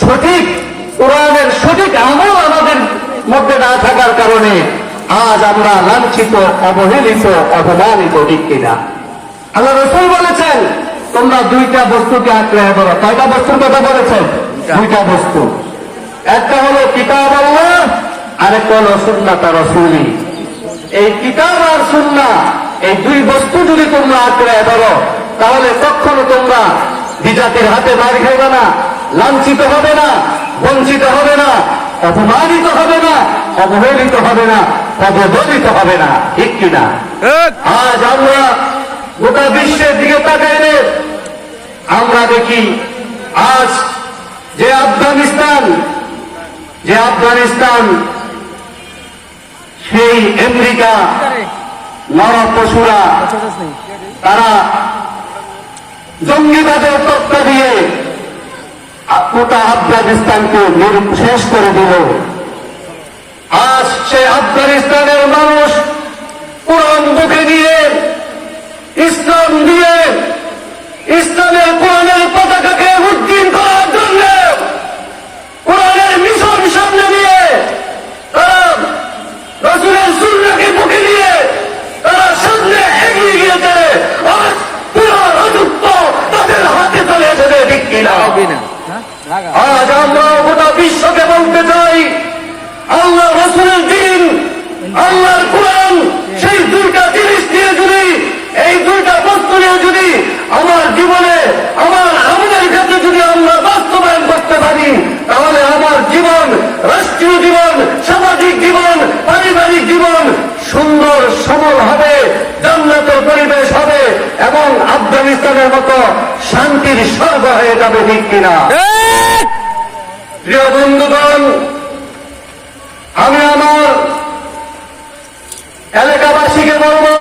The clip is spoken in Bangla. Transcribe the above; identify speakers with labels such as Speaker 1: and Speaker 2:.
Speaker 1: সঠিক কোরআনের সঠিক আমল আমাদের মধ্যে না থাকার কারণে আজ আমরা লাঞ্ছিত অবহেলিত অপমানিত ঠিক কিনা। আল্লাহ রসুল বলেছেন তোমরা দুইটা বস্তুকে আঁকড়ে ধরো কয়টা বস্তুর কথা বলেছেন? দুইটা। বস্তু। একটা হলো কিতাব আল্লাহ আরেকটা হলো সুন্না তার রসুলি। এই কিতাব আর সুন্না এই দুই বস্তু যদি তোমরা আঁকড়ে ধরো তাহলে কখনো তোমরা বিজাতির হাতে মার খাইবে না। লাঞ্ছিত হবে না বঞ্চিত হবে না অপমানিত হবে না অবহেলিত হবে না অবদলিত হবে না ঠিক কিনা? আজ আমরা গোটা বিশ্বের দিকে তাকাইলে আমরা দেখি আজ যে আফগানিস্তান যে আফগানিস্তান সেই আমেরিকা নর পশুরা তারা জঙ্গিবাদের তত্ত্ব দিয়ে গোটা আফগানিস্তানকে শেষ করে দিল। আজ সে আফগানিস্তানের মানুষ কোরআন বুকে দিয়ে, ইসলাম দিয়ে, ইসলামের আজ আমরা গোটা বিশ্বকে বলতে চাই আল্লাহ রসুলের দিন আল্লাহর কোরআন সেই দুইটা জিনিস নিয়ে যদি এই দুইটা বস্তু নিয়ে যদি আমার জীবনে আমার আমাদের ক্ষেত্রে যদি আমরা বাস্তবায়ন করতে পারি তাহলে আমার জীবন রাষ্ট্রীয় জীবন সামাজিক জীবন পারিবারিক জীবন সুন্দর সবল হবে জান্নাতের পরিবেশ হবে এবং আফগানিস্তানের মতো শান্তির স্বর্গ হয়ে যাবে ঠিক কিনা? প্রিয় বন্ধুগণ আমি আমার